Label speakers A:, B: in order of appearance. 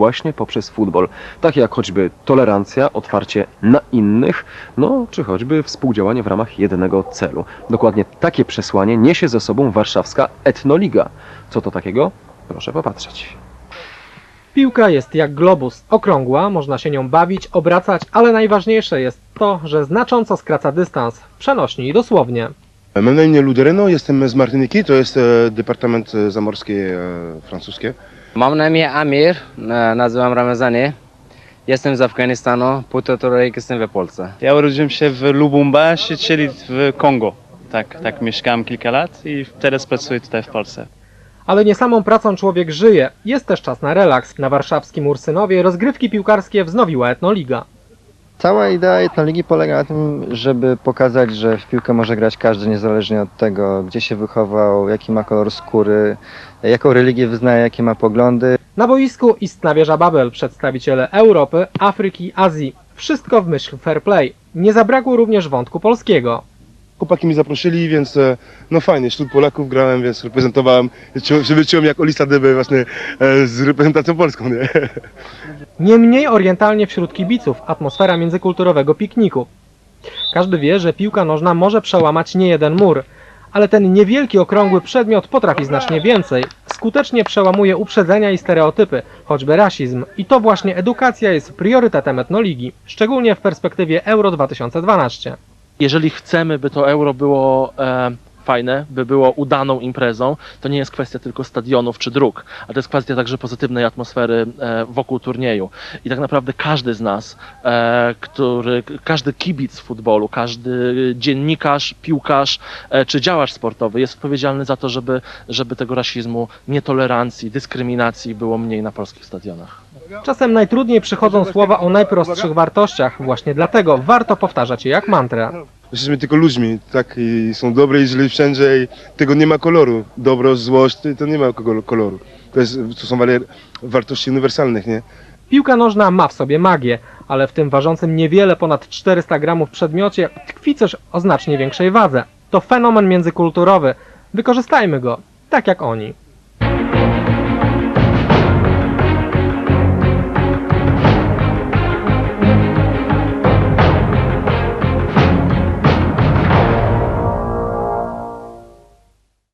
A: właśnie poprzez futbol. Takie jak choćby tolerancja, otwarcie na innych, no czy choćby współdziałanie w ramach jednego celu. Dokładnie takie przesłanie niesie ze sobą warszawska Etnoliga. Co to takiego? Proszę popatrzeć.
B: Piłka jest jak globus, okrągła, można się nią bawić, obracać, ale najważniejsze jest to, że znacząco skraca dystans, przenośnie i dosłownie.
C: Mam na imię Ludereno, jestem z Martyniki, to jest e, Departament e, Zamorski e, francuskie.
D: Mam na imię Amir, e, nazywam Ramazani. Jestem z Afganistanu, półtora roku jestem w Polsce.
E: Ja urodziłem się w Lubumbashi, czyli w Kongo. Tak, tak mieszkałem kilka lat i teraz pracuję tutaj w Polsce.
B: Ale nie samą pracą człowiek żyje, jest też czas na relaks. Na warszawskim Ursynowie rozgrywki piłkarskie wznowiła Etnoliga.
F: Cała idea etnoligi polega na tym, żeby pokazać, że w piłkę może grać każdy niezależnie od tego, gdzie się wychował, jaki ma kolor skóry, jaką religię wyznaje, jakie ma poglądy.
B: Na boisku istna wieża Babel, przedstawiciele Europy, Afryki, Azji. Wszystko w myśl fair play. Nie zabrakło również wątku polskiego.
C: Chłopaki mi zaprosili, więc e, no fajnie, wśród Polaków grałem, więc reprezentowałem, żeby czułem jak Olisa Deby właśnie e, z reprezentacją polską, nie?
B: Nie mniej orientalnie wśród kibiców atmosfera międzykulturowego pikniku. Każdy wie, że piłka nożna może przełamać niejeden mur, ale ten niewielki okrągły przedmiot potrafi znacznie więcej. Skutecznie przełamuje uprzedzenia i stereotypy, choćby rasizm. I to właśnie edukacja jest priorytetem etnoligi, szczególnie w perspektywie Euro 2012.
G: jeżeli chcemy, by to euro było e, fajne, by było udaną imprezą, to nie jest kwestia tylko stadionów czy dróg, a to jest kwestia także pozytywnej atmosfery e, wokół turnieju. I tak naprawdę każdy z nas, e, który, każdy kibic futbolu, każdy dziennikarz, piłkarz e, czy działacz sportowy jest odpowiedzialny za to, żeby, żeby tego rasizmu, nietolerancji, dyskryminacji było mniej na polskich stadionach.
B: Czasem najtrudniej przychodzą słowa o najprostszych wartościach, właśnie dlatego warto powtarzać je jak mantrę.
C: Jesteśmy tylko ludźmi, tak? I są dobre i źle wszędzie i tego nie ma koloru. Dobro, złość, to, nie ma kolor- koloru. To, jest, to są wartości uniwersalnych, nie?
B: Piłka nożna ma w sobie magię, ale w tym ważącym niewiele ponad 400 gramów przedmiocie tkwi coś o znacznie większej wadze. To fenomen międzykulturowy. Wykorzystajmy go, tak jak oni.